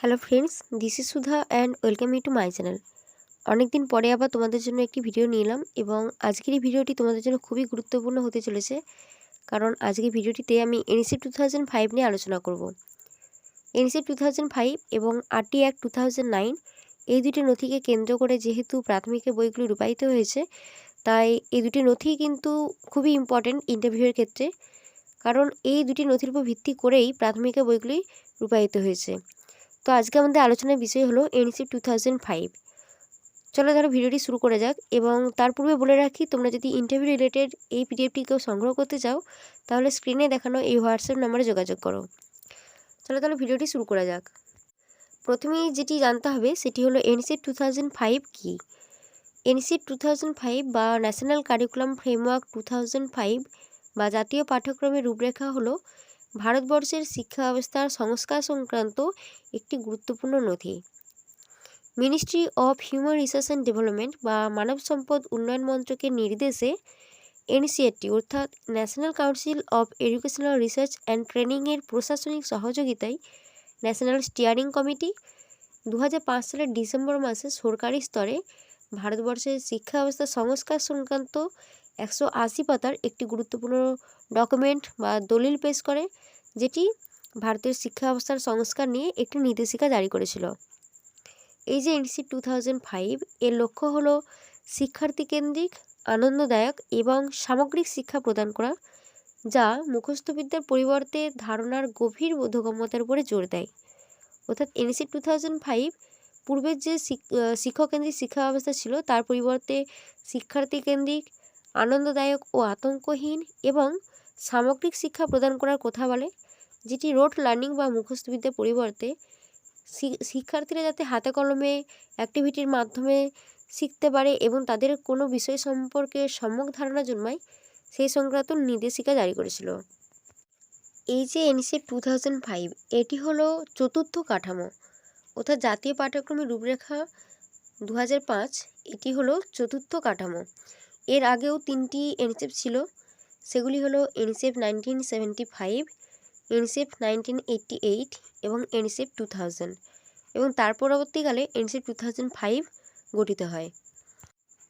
Hello friends this is Sudha and welcome you to my channel অনেক দিন পরে আবার তোমাদের জন্য একটি ভিডিও নিলাম এবং আজকের এই ভিডিওটি তোমাদের জন্য খুবই গুরুত্বপূর্ণ হতে চলেছে। কারণ আজকের ভিডিওটিতে আমি এনএসি টু থাউজেন্ড ফাইভ নিয়ে আলোচনা করব। এনএসি টু থাউজেন্ড ফাইভ এবং RT act two thousand nine এই দুটি নথিকে কেন্দ্র করে যেহেতু প্রাথমিকের বইগুলি রূপায়িত হয়েছে, তাই এই দুটি নথি কিন্তু খুবই ইম্পর্ট্যান্ট ইন্টারভিউয়ের ক্ষেত্রে। কারণ এই দুটি নথির উপর ভিত্তি করেই প্রাথমিকের বইগুলি রূপায়িত হয়েছে। তো আজকে আমাদের আলোচনার বিষয় হলো এনসি টু থাউজেন্ড ফাইভ চলো ধরো ভিডিওটি শুরু করে যাক এবং তার পূর্বে বলে রাখি, তোমরা যদি ইন্টারভিউ রিলেটেড এই পিডিএফটি কেউ সংগ্রহ করতে চাও, তাহলে স্ক্রিনে দেখানো এই হোয়াটসঅ্যাপ নাম্বারে যোগাযোগ করো। চলো তাহলে ভিডিওটি শুরু করা যাক। প্রথমেই যেটি জানতে হবে, সেটি হলো এনসি টু থাউজেন্ড ফাইভ কী? এনসি টু থাউজেন্ড ফাইভ বা national curriculum framework two thousand five বা জাতীয় পাঠ্যক্রমের রূপরেখা হলো ভারতবর্ষের শিক্ষা ব্যবস্থার সংস্কার সংক্রান্ত একটি গুরুত্বপূর্ণ নথি। Ministry of human resource and development বা মানব সম্পদ উন্নয়ন মন্ত্রকের নির্দেশে এনসিআরটি অর্থাৎ national council of educational research and ট্রেনিংয়ের প্রশাসনিক সহযোগিতায় ন্যাশনাল স্টিয়ারিং কমিটি দু হাজার পাঁচ সালের ডিসেম্বর মাসে সরকারি স্তরে ভারতবর্ষের শিক্ষা ব্যবস্থা সংস্কার সংক্রান্ত একশো আশি পাতার একটি গুরুত্বপূর্ণ ডকুমেন্ট বা দলিল পেশ করে, যেটি ভারতের শিক্ষা ব্যবস্থার সংস্কার নিয়ে একটি নির্দেশিকা জারি করেছিল। এই যে এনসি টু থাউজেন্ড ফাইভ, এর লক্ষ্য হলো শিক্ষার্থী কেন্দ্রিক, আনন্দদায়ক এবং সামগ্রিক শিক্ষা প্রদান করা, যা মুখস্থবিদ্যার পরিবর্তে ধারণার গভীর বোধগম্যতার উপরে জোর দেয়। অর্থাৎ এনসি টু থাউজেন্ড ফাইভ পূর্বের যে শিক্ষক কেন্দ্রিক শিক্ষা ব্যবস্থা ছিল, তার পরিবর্তে শিক্ষার্থী কেন্দ্রিক আনন্দদায়ক ও আতঙ্কহীন এবং সামগ্রিক শিক্ষা প্রদান করার কথা বলে, যেটি রোড লার্নিং বা মুখস্থবিদ্যার পরিবর্তে শিক্ষার্থীরা যাতে হাতে কলমে অ্যাক্টিভিটির মাধ্যমে শিখতে পারে এবং তাদের কোনো বিষয় সম্পর্কে সম্যক ধারণা জন্মায়, সেই সংক্রান্ত নির্দেশিকা জারি করেছিল। এই যে এনসিএফ টু থাউজেন্ড ফাইভ এটি হলো চতুর্থ কাঠামো। অর্থাৎ জাতীয় পাঠ্যক্রমের রূপরেখা দু হাজার পাঁচ, এটি হলো চতুর্থ কাঠামো। এর আগেও তিনটি এনসিএফ ছিল। সেগুলি হলো NCF nineteen seventy five NCF nineteen eighty eight এবং এনসিএফ টু থাউজেন্ড এবং তার পরবর্তীকালে এনসিএফ টু থাউজেন্ড ফাইভ গঠিত হয়।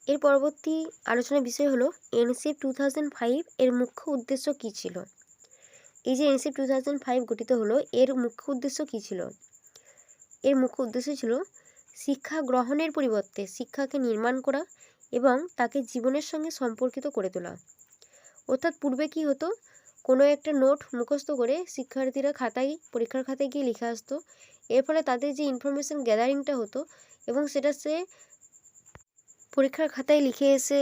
এর পরবর্তী আলোচনার বিষয় হলো এনসিএফ টু থাউজেন্ড ফাইভ এর মুখ্য উদ্দেশ্য কী ছিল? এই যে এনসিএফ টু থাউজেন্ড ফাইভ গঠিত হলো, এর মুখ্য উদ্দেশ্য কী ছিল? এর মুখ্য উদ্দেশ্য ছিল শিক্ষা গ্রহণের পরিবর্তে শিক্ষাকে নির্মাণ করা এবং তাকে জীবনের সঙ্গে সম্পর্কিত করে তোলা। অর্থাৎ পূর্বে কি হতো? কোনো একটা নোট মুখস্থ করে শিক্ষার্থীরা খাতায়, পরীক্ষার খাতায় গিয়ে লিখে আসতো। এর ফলে তাদের যে ইনফরমেশান গ্যাদারিংটা হতো এবং সেটা সে পরীক্ষার খাতায় লিখে এসে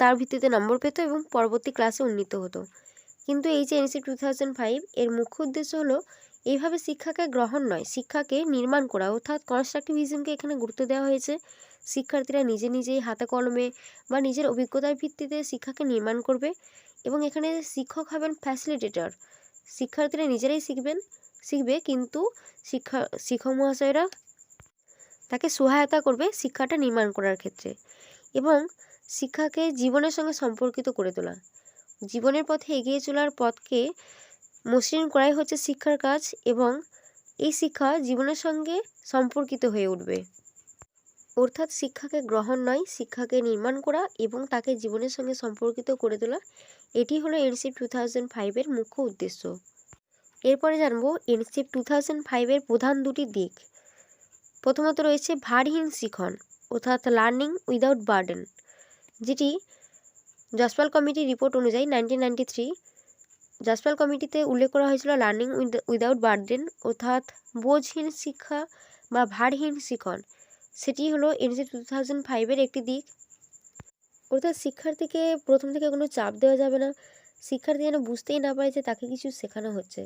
তার ভিত্তিতে নম্বর পেত এবং পরবর্তী ক্লাসে উন্নীত হতো। কিন্তু এই যে এনসি টু থাউজেন্ড ফাইভ এর মুখ্য উদ্দেশ্য হলো এইভাবে শিক্ষাকে গ্রহণ নয়, শিক্ষাকে নির্মাণ করা। অর্থাৎ কনস্ট্রাকটিভিজমকে এখানে গুরুত্ব দেওয়া হয়েছে। শিক্ষার্থীরা নিজে নিজেই হাতে কলমে বা নিজের অভিজ্ঞতার ভিত্তিতে শিক্ষাকে নির্মাণ করবে এবং এখানে শিক্ষক হবেন ফ্যাসিলিটেটর শিক্ষার্থীরা নিজেরাই শিখবেন, শিখবে কিন্তু শিক্ষা, শিক্ষক মহাশয়রা তাকে সহায়তা করবে শিক্ষাটা নির্মাণ করার ক্ষেত্রে এবং শিক্ষাকে জীবনের সঙ্গে সম্পর্কিত করে তোলা। জীবনের পথে এগিয়ে চলার পথকে মসৃণ করাই হচ্ছে শিক্ষার কাজ এবং এই শিক্ষা জীবনের সঙ্গে সম্পর্কিত হয়ে উঠবে। অর্থাৎ শিক্ষাকে গ্রহণ নয়, শিক্ষাকে নির্মাণ করা এবং তাকে জীবনের সঙ্গে সম্পর্কিত করে তোলা, এটি হলো এনসিপ টু থাউজেন্ড ফাইভের মুখ্য উদ্দেশ্য। এরপরে জানব এনসিপ টু থাউজেন্ড ফাইভের প্রধান দুটি দিক। প্রথমত রয়েছে ভারহীন শিখন, অর্থাৎ লার্নিং উইদাউট বার্ডেন যেটি জসপাল কমিটির রিপোর্ট অনুযায়ী নাইনটিন নাইনটি থ্রি জসপাল কমিটিতে উল্লেখ করা হয়েছিল লার্নিং উইদাউট বার্ডেন অর্থাৎ বোঝহীন শিক্ষা বা ভারহীন শিখন। সেটি হলো এনসি টু থাউজেন্ড ফাইভের একটি দিক। অর্থাৎ শিক্ষার্থীকে প্রথম থেকে কোনো চাপ দেওয়া যাবে না। শিক্ষার্থী যেন বুঝতেই না পারে যে তাকে কিছু শেখানো হচ্ছে।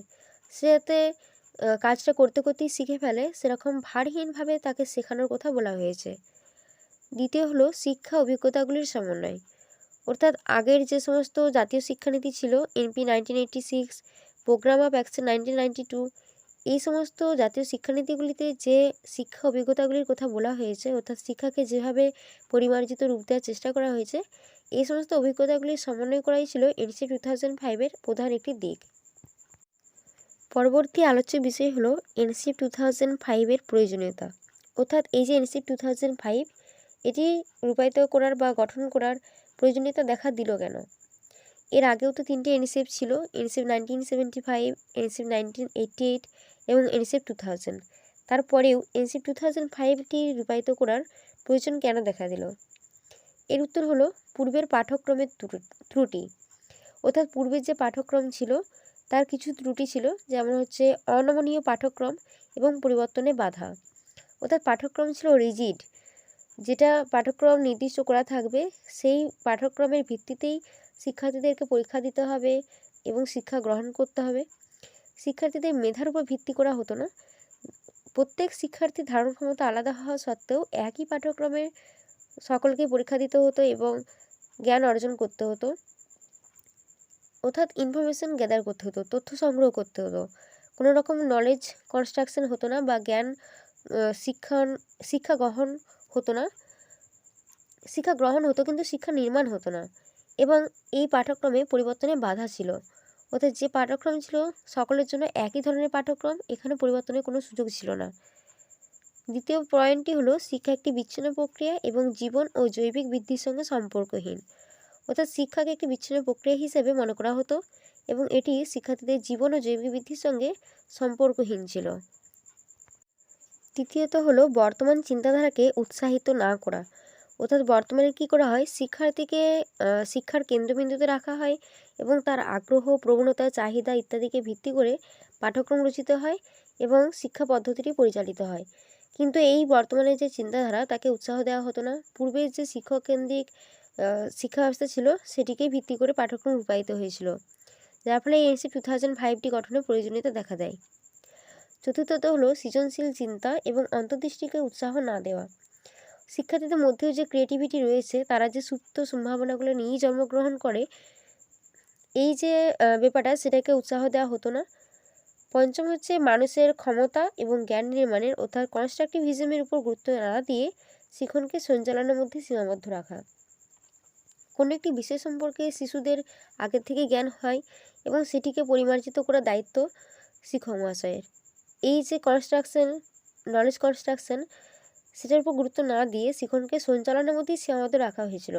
সে যাতে কাজটা করতে করতেই শিখে ফেলে, সেরকম ভারহীনভাবে তাকে শেখানোর কথা বলা হয়েছে। দ্বিতীয় হলো শিক্ষা অভিজ্ঞতাগুলির সমন্বয়। অর্থাৎ আগের যে সমস্ত জাতীয় শিক্ষানীতি ছিল NP nineteen eighty six programme of action nineteen ninety two এই সমস্ত জাতীয় শিক্ষানীতিগুলিতে যে শিক্ষা অভিজ্ঞতাগুলির কথা বলা হয়েছে, অর্থাৎ শিক্ষাকে যেভাবে পরিমার্জিত রূপ দেওয়ার চেষ্টা করা হয়েছে, এই সমস্ত অভিজ্ঞতাগুলির সমন্বয় করাই ছিল এনসি টু থাউজেন্ড ফাইভের প্রধান একটি দিক। পরবর্তী আলোচ্য বিষয় হলো এনসিপ টু থাউজেন্ড ফাইভের প্রয়োজনীয়তা। অর্থাৎ এই যে এনসিপ টু থাউজেন্ড ফাইভ এটি রূপায়িত করার বা গঠন করার প্রয়োজনীয়তা দেখা দিল কেন? এর আগেও তো তিনটে এনসিপ ছিল NCF nineteen seventy five NCF nineteen eighty eight এবং এনসিপ টু থাউজেন্ড তারপরেও এনসিপ টু থাউজেন্ড ফাইভটি রূপায়িত করার প্রয়োজন কেন দেখা দিল? এর উত্তর হলো, পূর্বের পাঠ্যক্রমের ত্রুটি অর্থাৎ পূর্বের যে পাঠ্যক্রম ছিল, তার কিছু ত্রুটি ছিল, যেমন হচ্ছে অনমনীয় পাঠ্যক্রম এবং পরিবর্তনে বাধা। অর্থাৎ পাঠ্যক্রম ছিল রিজিড যেটা পাঠ্যক্রম নির্দিষ্ট করা থাকবে, সেই পাঠ্যক্রমের ভিত্তিতেই শিক্ষার্থীদেরকে পরীক্ষা দিতে হবে এবং শিক্ষা গ্রহণ করতে হবে। শিক্ষার্থীদের মেধার উপর ভিত্তি করা হতো না। প্রত্যেক শিক্ষার্থীর ধারণ ক্ষমতা আলাদা হওয়া সত্ত্বেও একই পাঠ্যক্রমে সকলকেই পরীক্ষা দিতে হতো এবং জ্ঞান অর্জন করতে হতো। অর্থাৎ ইনফরমেশান গ্যাদার করতে হতো, তথ্য সংগ্রহ করতে হতো। কোনো রকম নলেজ কনস্ট্রাকশন হতো না বা জ্ঞান শিক্ষণ, শিক্ষা গ্রহণ হতো না। শিক্ষা গ্রহণ হতো কিন্তু শিক্ষা নির্মাণ হতো না। এবং এই পাঠ্যক্রমে পরিবর্তনের বাধা ছিল। অর্থাৎ যে পাঠ্যক্রম ছিল, সকলের জন্য একই ধরনের পাঠ্যক্রম, এখানে পরিবর্তনের কোনো সুযোগ ছিল না। দ্বিতীয় পয়েন্টটি হলো, শিক্ষা একটি বিচ্ছিন্ন প্রক্রিয়া এবং জীবন ও জৈবিক বৃদ্ধির সঙ্গে সম্পর্কহীন। অর্থাৎ শিক্ষাকে একটি বিচ্ছিন্ন প্রক্রিয়া হিসেবে মনে করা হতো এবং এটি শিক্ষার্থীদের জীবন ও জৈবিক বৃদ্ধির সঙ্গে সম্পর্কহীন ছিল। তৃতীয়ত হলো বর্তমান চিন্তাধারাকে উৎসাহিত না করা। অর্থাৎ বর্তমানে কী করা হয়? শিক্ষার্থীকে শিক্ষার কেন্দ্রবিন্দুতে রাখা হয় এবং তার আগ্রহ, প্রবণতা, চাহিদা ইত্যাদিকে ভিত্তি করে পাঠ্যক্রম রচিত হয় এবং শিক্ষা পদ্ধতিটি পরিচালিত হয়। কিন্তু এই বর্তমানে যে চিন্তাধারা, তাকে উৎসাহ দেওয়া হতো না। পূর্বের যে শিক্ষক কেন্দ্রিক শিক্ষা ব্যবস্থা ছিল সেটিকেই ভিত্তি করে পাঠ্যক্রম রূপায়িত হয়েছিল। যার ফলে এনসি টু থাউজেন্ড ফাইভটি গঠনের প্রয়োজনীয়তা দেখা দেয়। চতুর্থত হলো সৃজনশীল চিন্তা এবং অন্তর্দৃষ্টিকে উৎসাহ না দেওয়া। শিক্ষার্থীদের মধ্যেও যে ক্রিয়েটিভিটি রয়েছে, তারা যে সুপ্ত সম্ভাবনাগুলো নিয়েই জন্মগ্রহণ করে, এই যে ব্যাপারটা সেটাকে উৎসাহ দেওয়া হতো না। পঞ্চম হচ্ছে মানুষের ক্ষমতা এবং জ্ঞান নির্মাণের অর্থাৎ কনস্ট্রাকটিভিজমের উপর গুরুত্ব না দিয়ে শিখনকে সঞ্চালনের মধ্যে সীমাবদ্ধ রাখা। কোনো একটি বিষয় সম্পর্কে শিশুদের আগের থেকে জ্ঞান হয় এবং সেটিকে পরিমার্জিত করার দায়িত্ব শিক্ষক মহাশয়ের। এই যে কনস্ট্রাকশন নলেজ কনস্ট্রাকশন সেটার উপর গুরুত্ব না দিয়ে শিখনকে সঞ্চালনের মধ্যেই সীমাবদ্ধ রাখা হয়েছিল।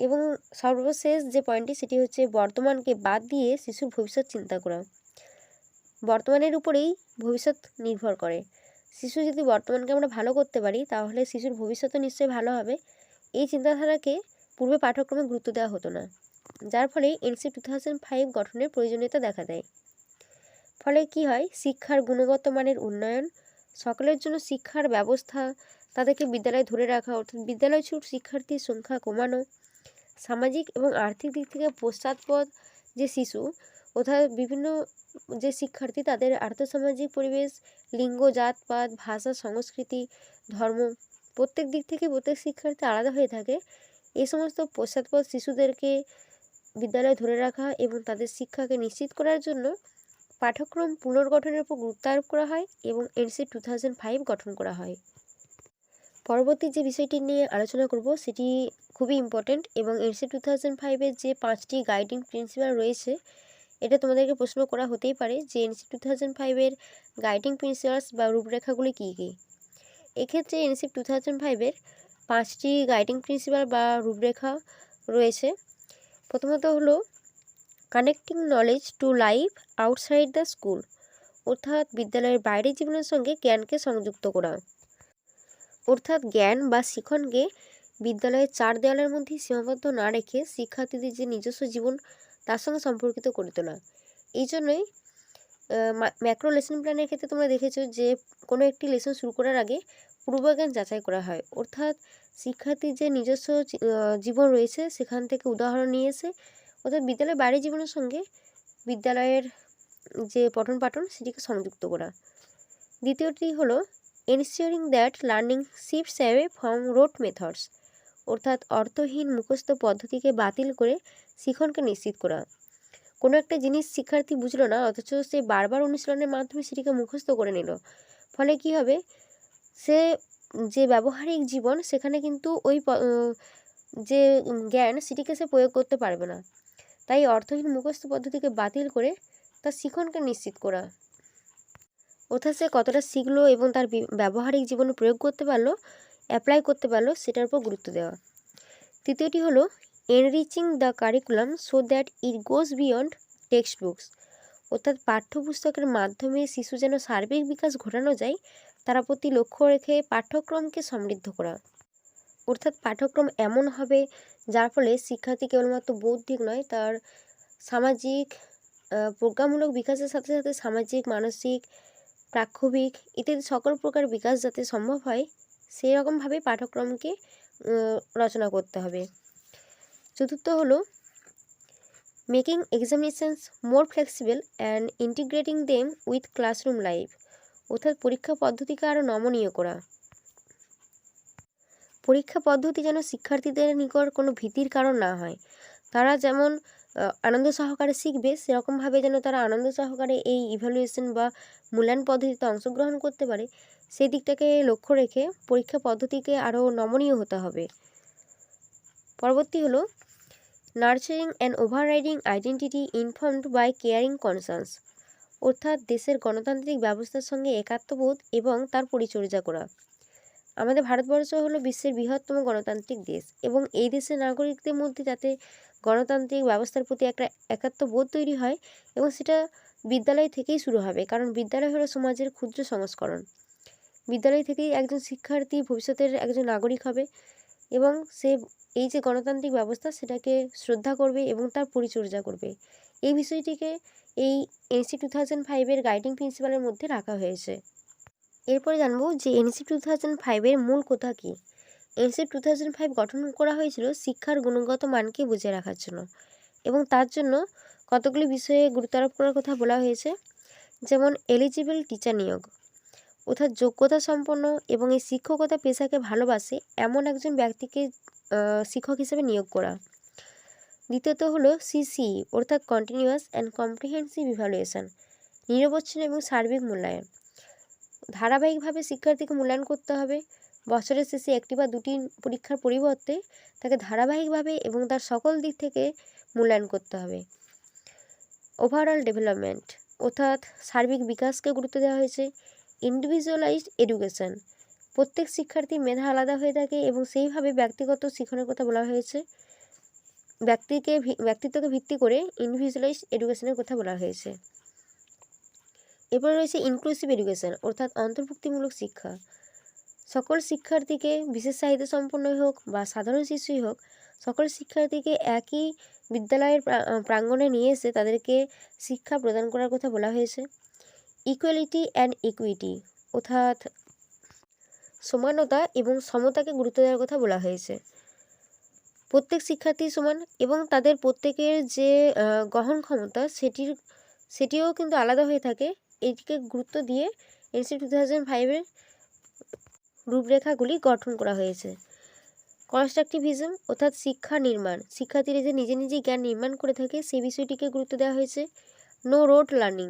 এবং সর্বশেষ যে পয়েন্টটি সেটি হচ্ছে বর্তমানকে বাদ দিয়ে শিশুর ভবিষ্যৎ চিন্তা করা। বর্তমানের উপরেই ভবিষ্যৎ নির্ভর করে। শিশু যদি বর্তমানকে আমরা ভালো করতে পারি, তাহলে শিশুর ভবিষ্যৎও নিশ্চয়ই ভালো হবে। এই চিন্তাধারাকে পূর্বে পাঠ্যক্রমে গুরুত্ব দেওয়া হতো না, যার ফলে এনসি টু থাউজেন্ড ফাইভ গঠনের প্রয়োজনীয়তা দেখা দেয়। ফলে কি হয়? শিক্ষার গুণগত মানের উন্নয়ন, সকলের জন্য শিক্ষার ব্যবস্থা, তাদেরকে বিদ্যালয়ে ধরে রাখা, অর্থাৎ বিদ্যালয় ছুট শিক্ষার্থীর সংখ্যা কমানো, সামাজিক এবং আর্থিক দিক থেকে পশ্চাৎপদ যে শিশু, অর্থাৎ বিভিন্ন যে শিক্ষার্থী, তাদের আর্থসামাজিক পরিবেশ, লিঙ্গ, জাতপাত, ভাষা, সংস্কৃতি, ধর্ম, প্রত্যেক দিক থেকে প্রত্যেক শিক্ষার্থী আলাদা হয়ে থাকে। এই সমস্ত পশ্চাৎপদ শিশুদেরকে বিদ্যালয়ে ধরে রাখা এবং তাদের শিক্ষাকে নিশ্চিত করার জন্য পাঠ্যক্রম পুনর্গঠনের উপর গুরুত্ব আরোপ করা হয় এবং এনসি টু থাউজেন্ড ফাইভ গঠন করা হয়। পরবর্তী যে বিষয়টি নিয়ে আলোচনা করব, সেটি খুবই ইম্পর্ট্যান্ট এবং এনসি টু থাউজেন্ড ফাইভের যে পাঁচটি গাইডিং প্রিন্সিপাল রয়েছে, এটা তোমাদেরকে প্রশ্ন করা হতেই পারে যে এনসি টু থাউজেন্ড ফাইভের গাইডিং প্রিন্সিপালস বা রূপরেখাগুলি কী কী? এক্ষেত্রে এনসিপ টু থাউজেন্ড ফাইভের পাঁচটি গাইডিং প্রিন্সিপাল বা রূপরেখা রয়েছে। প্রথমত হলো connecting knowledge to life outside the school অর্থাৎ বিদ্যালয়ের বাইরের জীবনের সঙ্গে জ্ঞানকে সংযুক্ত করা। অর্থাৎ জ্ঞান বা শিক্ষণকে বিদ্যালয়ের চার দেওয়ালের মধ্যে সীমাবদ্ধ না রেখে শিক্ষার্থীদের যে নিজস্ব জীবন, তার সঙ্গে সম্পর্কিত করে তোলা। এই জন্যই ম্যাক্রো লেসন প্ল্যানের ক্ষেত্রে তোমরা দেখেছ যে, কোনো একটি লেসন শুরু করার আগে পূর্বজ্ঞান যাচাই করা হয়। অর্থাৎ শিক্ষার্থীর যে নিজস্ব জীবন রয়েছে, সেখান থেকে উদাহরণ নিয়ে এসে অর্থাৎ বিদ্যালয়ের বাইরের জীবনের সঙ্গে বিদ্যালয়ের যে পঠন পাঠন সেটিকে সংযুক্ত করা। দ্বিতীয়টি হলো ensuring that learning shifts away from rote methods অর্থাৎ অর্থহীন মুখস্থ পদ্ধতিকে বাতিল করে শিখনকে নিশ্চিত করা। কোনো একটা জিনিস শিক্ষার্থী বুঝলো না, অথচ সে বারবার অনুশীলনের মাধ্যমে সেটিকে মুখস্থ করে নিল। ফলে কি হবে? সে যে ব্যবহারিক জীবন, সেখানে কিন্তু ওই যে জ্ঞান, সেটিকে সে প্রয়োগ করতে পারবে না। তাই অর্থহীন মুখস্থ পদ্ধতিকে বাতিল করে তার শিখনকে নিশ্চিত করা। অর্থাৎ সে কতটা শিখলো এবং তার ব্যবহারিক জীবনে প্রয়োগ করতে পারল অ্যাপ্লাই করতে পারল, সেটার উপর গুরুত্ব দেওয়া। তৃতীয়টি হলো enriching the curriculum so that it goes beyond text books অর্থাৎ পাঠ্যপুস্তকের মাধ্যমে শিশু যেন সার্বিক বিকাশ ঘটানো যায়, তার প্রতি লক্ষ্য রেখে পাঠ্যক্রমকে সমৃদ্ধ করা। অর্থাৎ পাঠ্যক্রম এমন হবে যার ফলে শিক্ষার্থী কেবলমাত্র বৌদ্ধিক নয়, তার সামাজিক প্রজ্ঞামূলক বিকাশের সাথে সাথে সামাজিক, মানসিক প্রাক্ষবিক ইত্যাদি সকল প্রকার বিকাশ যাতে সম্ভব হয় সেই রকমভাবে পাঠ্যক্রমকে রচনা করতে হবে। চতুর্থ হলো making examinations more flexible and integrating them with classroom life অর্থাৎ পরীক্ষা পদ্ধতিকে আরও নমনীয় করা। পরীক্ষা পদ্ধতি যেন শিক্ষার্থীদের নিকট কোনো ভীতির কারণ না হয়। তারা যেমন আনন্দ সহকারে শিখবে, সেরকমভাবে যেন তারা আনন্দ সহকারে এই ইভ্যালুয়েশন বা মূল্যায়ন পদ্ধতিতে অংশগ্রহণ করতে পারে, সেই দিকটাকে লক্ষ্য রেখে পরীক্ষা পদ্ধতিকে আরও নমনীয় হতে হবে। পরবর্তী হলো nurturing and overriding identity informed by caring concerns অর্থাৎ দেশের গণতান্ত্রিক ব্যবস্থার সঙ্গে একাত্মবোধ এবং তার পরিচর্যা করা। আমাদের ভারতবর্ষ হলো বিশ্বের বৃহত্তম গণতান্ত্রিক দেশ এবং এই দেশের নাগরিকদের মধ্যে যাতে গণতান্ত্রিক ব্যবস্থার প্রতি একটা একাত্মবোধ তৈরি হয় এবং সেটা বিদ্যালয় থেকেই শুরু হবে। কারণ বিদ্যালয় হলো সমাজের ক্ষুদ্র সংস্করণ। বিদ্যালয় থেকেই একজন শিক্ষার্থী ভবিষ্যতের একজন নাগরিক হবে এবং সে এই যে গণতান্ত্রিক ব্যবস্থা সেটাকে শ্রদ্ধা করবে এবং তার পরিচর্যা করবে। এই বিষয়টিকে এই এনসি টু থাউজেন্ড ফাইভের গাইডিং প্রিন্সিপালের মধ্যে রাখা হয়েছে। এরপরে জানব যে এনসি টু থাউজেন্ড ফাইভের মূল কথা কী? এনসি টু থাউজেন্ড ফাইভ গঠন করা হয়েছিল শিক্ষার গুণগত মানকে বুঝে রাখার জন্য এবং তার জন্য কতগুলি বিষয়ে গুরুত্ব আরোপ করার কথা বলা হয়েছে? যেমন এলিজিবল টিচার নিয়োগ, অর্থাৎ যোগ্যতা সম্পন্ন এবং এই শিক্ষকতা পেশাকে ভালোবাসে এমন একজন ব্যক্তিকে শিক্ষক হিসেবে নিয়োগ করা। দ্বিতীয়ত হলো সিসি অর্থাৎ কন্টিনিউয়াস অ্যান্ড কম্প্রিহেন্সিভ ইভ্যালুয়েশন নিরবচ্ছিন্ন এবং সার্বিক মূল্যায়ন। ধারাবাহিকভাবে শিক্ষার্থীকে মূল্যায়ন করতে হবে। বছরের শেষে একটি বা দুটি পরীক্ষার পরিবর্তে তাকে ধারাবাহিকভাবে এবং তার সকল দিক থেকে মূল্যায়ন করতে হবে। ওভারঅল ডেভেলপমেন্ট অর্থাৎ সার্বিক বিকাশকে গুরুত্ব দেওয়া হয়েছে। ইন্ডিভিজুয়ালাইজড এডুকেশন প্রত্যেক শিক্ষার্থীর মেধা আলাদা হয়ে থাকে এবং সেইভাবে ব্যক্তিগত শিক্ষণের কথা বলা হয়েছে। ব্যক্তিকে ব্যক্তিত্বকে ভিত্তি করে ইন্ডিভিজুয়ালাইজড এডুকেশনের কথা বলা হয়েছে। এরপরে রয়েছে ইনক্লুসিভ এডুকেশন অর্থাৎ অন্তর্ভুক্তিমূলক শিক্ষা। সকল শিক্ষার্থীকে, বিশেষ চাহিদা সম্পন্নই হোক বা সাধারণ শিশুই হোক, সকল শিক্ষার্থীকে একই বিদ্যালয়ের প্রা- প্রাঙ্গণে নিয়ে এসে তাদেরকে শিক্ষা প্রদান করার কথা বলা হয়েছে। ইকুয়ালিটি অ্যান্ড ইকুইটি অর্থাৎ সমানতা এবং সমতাকে গুরুত্ব দেওয়ার কথা বলা হয়েছে। প্রত্যেক শিক্ষার্থী সমান এবং তাদের প্রত্যেকের যে গ্রহণ ক্ষমতা সেটির, সেটিও কিন্তু আলাদা হয়ে থাকে। এটিকে গুরুত্ব দিয়ে এনসি টু থাউজেন্ড ফাইভের রূপরেখাগুলি গঠন করা হয়েছে। কনস্ট্রাকটিভিজম অর্থাৎ শিক্ষা নির্মাণ। শিক্ষার্থীরা যে নিজে নিজেই জ্ঞান নির্মাণ করে থাকে, সেই বিষয়টিকে গুরুত্ব দেওয়া হয়েছে। নো রোড লার্নিং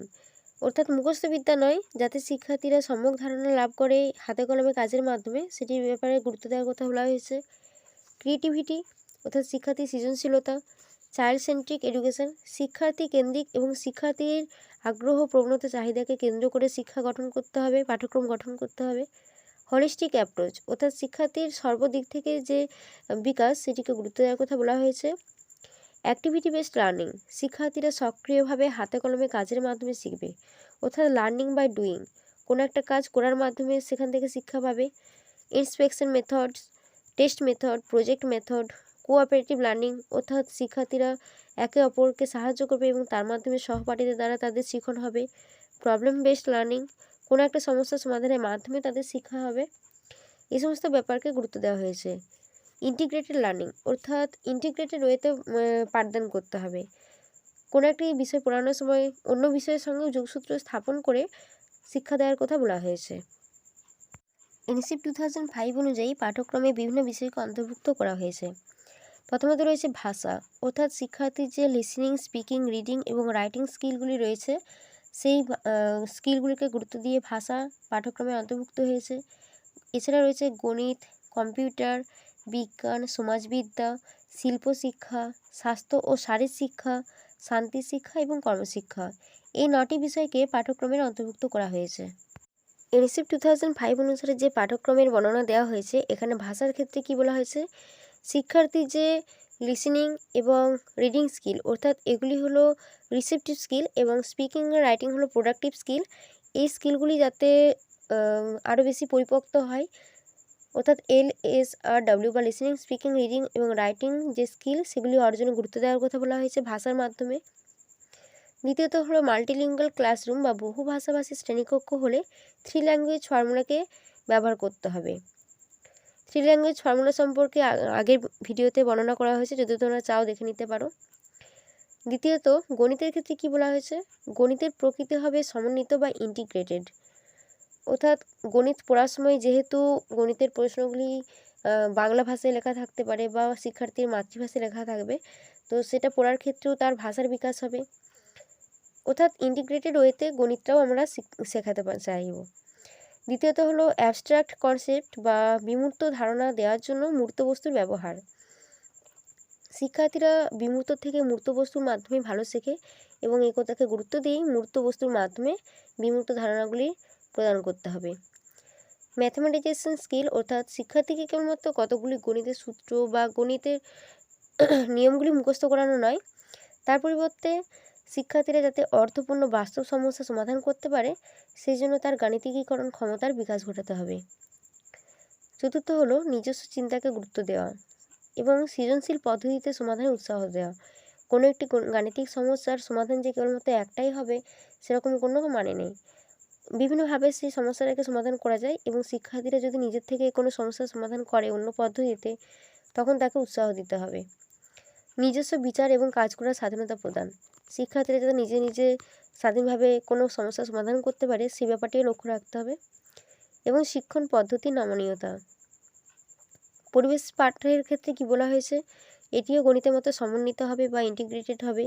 অর্থাৎ মুখস্থ বিদ্যা নয়, যাতে শিক্ষার্থীরা সম্যক ধারণা লাভ করে হাতে কলমে কাজের মাধ্যমে। সেটির ব্যাপারে গুরুত্ব দেওয়ার কথা বলা হয়েছে। ক্রিয়েটিভিটি অর্থাৎ শিক্ষার্থীর সৃজনশীলতা চাইল্ড সেন্ট্রিক এডুকেশন শিক্ষার্থী কেন্দ্রিক এবং শিক্ষার্থীর আগ্রহ, প্রবণতা, চাহিদাকে কেন্দ্র করে শিক্ষা গঠন করতে হবে, পাঠ্যক্রম গঠন করতে হবে। হলিস্টিক অ্যাপ্রোচ অর্থাৎ শিক্ষার্থীর সর্বদিক থেকে যে বিকাশ, সেটিকে গুরুত্ব দেওয়ার কথা বলা হয়েছে। অ্যাক্টিভিটি বেসড লার্নিং শিক্ষার্থীরা সক্রিয়ভাবে হাতে কলমে কাজের মাধ্যমে শিখবে, অর্থাৎ লার্নিং বাই ডুইং কোনো একটা কাজ করার মাধ্যমে সেখান থেকে শিক্ষা পাবে। Inspection methods test method project method cooperative learning অর্থাৎ শিক্ষার্থীরা একে অপরকে সাহায্য করবে এবং তার মাধ্যমে সহপাঠীদের দ্বারা তাদের শিখন হবে। প্রবলেম বেসড লার্নিং কোনো একটা সমস্যার সমাধানের মাধ্যমে তাদের শিক্ষা হবে। এই সমস্ত ব্যাপারকে গুরুত্ব দেওয়া হয়েছে। ইন্টিগ্রেটেড লার্নিং অর্থাৎ ইন্টিগ্রেটেড ওয়েতে পাঠদান করতে হবে। কোনো একটি বিষয় পড়ানোর সময় অন্য বিষয়ের সঙ্গেও যোগসূত্র স্থাপন করে শিক্ষা দেওয়ার কথা বলা হয়েছে। এনসিপ টু থাউজেন্ড ফাইভ অনুযায়ী পাঠ্যক্রমে বিভিন্ন বিষয়কে অন্তর্ভুক্ত করা হয়েছে। প্রথমত রয়েছে ভাষা। অর্থাৎ শিক্ষার্থীর যে লিসনিং স্পিকিং রিডিং এবং রাইটিং স্কিলগুলি রয়েছে, সেই স্কিলগুলিকে গুরুত্ব দিয়ে ভাষা পাঠ্যক্রমে অন্তর্ভুক্ত হয়েছে। এছাড়া রয়েছে গণিত কম্পিউটার বিজ্ঞান, সমাজবিদ্যা শিল্প শিক্ষা স্বাস্থ্য ও শারীর শিক্ষা, শান্তি শিক্ষা এবং কর্মশিক্ষা। এই নটি বিষয়কে পাঠ্যক্রমের অন্তর্ভুক্ত করা হয়েছে। এনএসিপ টু থাউজেন্ড ফাইভ অনুসারে যে পাঠ্যক্রমের বর্ণনা দেওয়া হয়েছে, এখানে ভাষার ক্ষেত্রে কী বলা হয়েছে? শিক্ষার্থীর যে লিসেনিং এবং রিডিং স্কিল অর্থাৎ এগুলি হলো রিসেপটিভ স্কিল এবং স্পিকিং আর রাইটিং হলো প্রোডাক্টিভ স্কিল এই স্কিলগুলি যাতে আরও বেশি পরিপক্ত হয়। অর্থাৎ এল এস আর ডাব্লিউ বা লিসেনিং স্পিকিং রিডিং এবং রাইটিং যে স্কিল সেগুলি অর্জনে গুরুত্ব দেওয়ার কথা বলা হয়েছে ভাষার মাধ্যমে। দ্বিতীয়ত হলো মাল্টিলিঙ্গাল ক্লাসরুম বা বহু ভাষাভাষী শ্রেণীকক্ষ হলে থ্রি ল্যাঙ্গুয়েজ ফর্মুলাকে ব্যবহার করতে হবে। থ্রি ল্যাঙ্গুয়েজ ফর্মুলা সম্পর্কে আগের ভিডিওতে বর্ণনা করা হয়েছে, যদি তোমরা চাও দেখে নিতে পারো। দ্বিতীয়ত, গণিতের ক্ষেত্রে কি বলা হয়েছে? গণিতের প্রকৃতি হবে সমন্বিত বা ইন্টিগ্রেটেড অর্থাৎ গণিত পড়ার সময় যেহেতু গণিতের প্রশ্নগুলি বাংলা ভাষায় লেখা থাকতে পারে বা শিক্ষার্থীর মাতৃভাষায় লেখা থাকবে, তো সেটা পড়ার ক্ষেত্রেও তার ভাষার বিকাশ হবে। অর্থাৎ ইন্টিগ্রেটেড ওয়েতে গণিতটাও আমরা শেখাতে চাইব। দ্বিতীয়ত হলো অ্যাবস্ট্রাক্ট কনসেপ্ট বা বিমূর্ত ধারণা দেওয়ার জন্য মূর্ত বস্তুর ব্যবহার। শিক্ষার্থীরা বিমূর্ত থেকে মূর্ত বস্তুর মাধ্যমে ভালো শেখে এবং এই কথাকে গুরুত্ব দিয়েই মূর্ত বস্তুর মাধ্যমে বিমূর্ত ধারণাগুলি প্রদান করতে হবে। ম্যাথামেটিকেশন স্কিল অর্থাৎ শিক্ষার্থীকে কেবলমাত্র কতগুলি গণিতের সূত্র বা গণিতের নিয়মগুলি মুখস্থ করানো নয়, তার পরিবর্তে শিক্ষার্থীরা যাতে অর্থপূর্ণ বাস্তব সমস্যা সমাধান করতে পারে, সেই জন্য তার গাণিতিকীকরণ ক্ষমতার বিকাশ ঘটাতে হবে। চতুর্থ হলো নিজস্ব চিন্তাকে গুরুত্ব দেওয়া এবং সৃজনশীল পদ্ধতিতে সমাধানে উৎসাহ দেওয়া। কোনো একটি গাণিতিক সমস্যার সমাধান যে কেবলমাত্র একটাই হবে, সেরকম কোনো মানে নেই। বিভিন্নভাবে সেই সমস্যাটাকে সমাধান করা যায় এবং শিক্ষার্থীরা যদি নিজের থেকে কোনো সমস্যার সমাধান করে অন্য পদ্ধতিতে, তখন তাকে উৎসাহ দিতে হবে। নিজস্ব বিচার এবং কাজ করার স্বাধীনতা প্রদান। শিক্ষার্থীরা যাতে নিজে নিজে স্বাধীনভাবে কোনো সমস্যার সমাধান করতে পারে, সে ব্যাপারটিও লক্ষ্য রাখতে হবে এবং শিক্ষণ পদ্ধতি নমনীয়তা। পরিবেশ পাঠের ক্ষেত্রে কি বলা হয়েছে? এটিও গণিতের মতো সমন্বিত হবে বা ইন্টিগ্রেটেড হবে।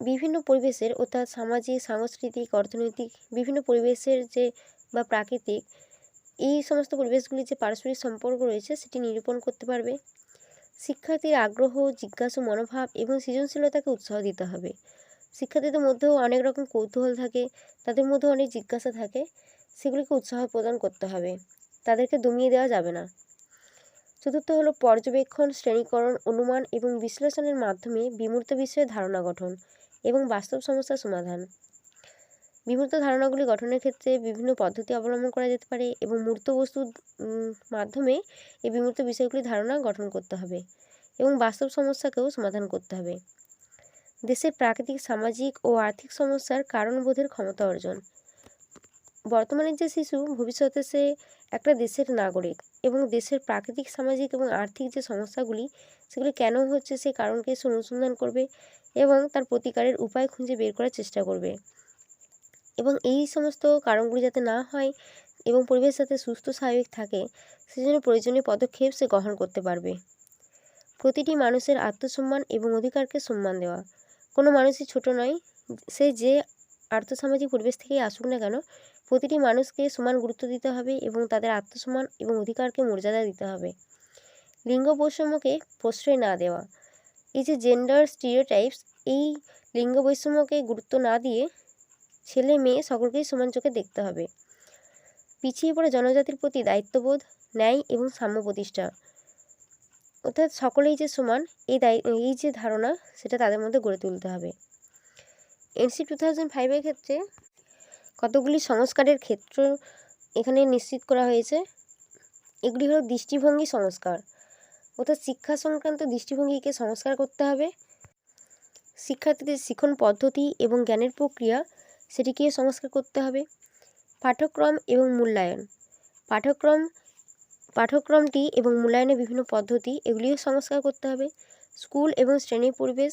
বিভিন্ন পরিবেশের অর্থাৎ সামাজিক, সাংস্কৃতিক, অর্থনৈতিক বিভিন্ন পরিবেশের যে বা প্রাকৃতিক, এই সমস্ত পরিবেশগুলির যে পারস্পরিক সম্পর্ক রয়েছে, সেটি নিরূপণ করতে পারবে। শিক্ষার্থীর আগ্রহ, জিজ্ঞাসু, মনোভাব এবং সৃজনশীলতাকে উৎসাহ দিতে হবে। শিক্ষার্থীদের মধ্যেও অনেক রকম কৌতূহল থাকে, তাদের মধ্যেও অনেক জিজ্ঞাসা থাকে, সেগুলিকে উৎসাহ প্রদান করতে হবে। তাদেরকে দমিয়ে দেওয়া যাবে না। চতুর্থ হলো পর্যবেক্ষণ, শ্রেণীকরণ, অনুমান এবং বিশ্লেষণের মাধ্যমে বিমূর্ত বিষয়ে ধারণা গঠন এবং বাস্তব সমস্যার সমাধান। বিমূর্ত ধারণাগুলি গঠনের ক্ষেত্রে বিভিন্ন পদ্ধতি অবলম্বন করা যেতে পারে এবং মূর্ত বস্তুর মাধ্যমে এই বিমূর্ত বিষয়গুলি ধারণা গঠন করতে হবে এবং বাস্তব সমস্যাকেও সমাধান করতে হবে। দেশের প্রাকৃতিক, সামাজিক ও আর্থিক সমস্যার কারণবোধের ক্ষমতা অর্জন। বর্তমানের যে শিশু, ভবিষ্যতে সে একটা দেশের নাগরিক এবং দেশের প্রাকৃতিক, সামাজিক এবং আর্থিক যে সমস্যাগুলি, সেগুলি কেন হচ্ছে সে কারণকে সে অনুসন্ধান করবে এবং তার প্রতিকারের উপায় খুঁজে বের করার চেষ্টা করবে। এবং এই সমস্ত কারণগুলি যাতে না হয় এবং পরিবেশ যাতে সুস্থ, স্বাভাবিক থাকে, সেজন্য প্রয়োজনীয় পদক্ষেপ সে গ্রহণ করতে পারবে। প্রতিটি মানুষের আত্মসম্মান এবং অধিকারকে সম্মান দেওয়া। কোনো মানুষই ছোট নয়, সে যে আর্থসামাজিক পরিবেশ থেকেই আসুক না কেন, প্রতিটি মানুষকে সমান গুরুত্ব দিতে হবে এবং তাদের আত্মসম্মান এবং অধিকারকে মর্যাদা দিতে হবে। লিঙ্গ বৈষম্যকে প্রশ্রয় না দেওয়া। এই যে জেন্ডার স্টিরিওটাইপস এই লিঙ্গ বৈষম্যকে গুরুত্ব না দিয়ে ছেলে মেয়ে সকলকেই সমান চোখে দেখতে হবে। পিছিয়ে পড়া জনজাতির প্রতি দায়িত্ববোধ, ন্যায় এবং সাম্য প্রতিষ্ঠা। অর্থাৎ সকলেই যে সমান, এই দায়, এই যে ধারণা, সেটা তাদের মধ্যে গড়ে তুলতে হবে। এনসি টু থাউজেন্ড ফাইভের ক্ষেত্রে কতগুলি সংস্কারের ক্ষেত্র এখানে নিশ্চিত করা হয়েছে? এগুলি হলো দৃষ্টিভঙ্গি সংস্কার। অর্থাৎ শিক্ষা সংক্রান্ত দৃষ্টিভঙ্গিকে সংস্কার করতে হবে। শিক্ষার্থীদের শিক্ষণ পদ্ধতি এবং জ্ঞানের প্রক্রিয়া সেটিকে সংস্কার করতে হবে। পাঠ্যক্রম এবং মূল্যায়ন। পাঠ্যক্রম, পাঠ্যক্রমটি এবং মূল্যায়নের বিভিন্ন পদ্ধতি এগুলিও সংস্কার করতে হবে। স্কুল এবং শ্রেণির পরিবেশ,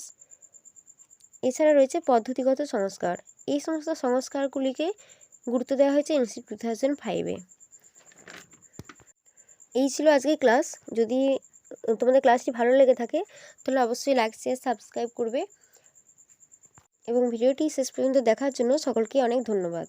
এছাড়া রয়েছে পদ্ধতিগত সংস্কার। এই সমস্ত সংস্কারগুলিকে গুরুত্ব দেওয়া হয়েছে এনসি টু থাউজেন্ড ফাইভে এই ছিল আজকে ক্লাস। যদি তোমাদের ক্লাসটি ভালো লেগে থাকে, তাহলে অবশ্যই লাইক, শেয়ার, সাবস্ক্রাইব করবে। এবং ভিডিওটি শেষ পর্যন্ত দেখার জন্য সকলকে অনেক ধন্যবাদ।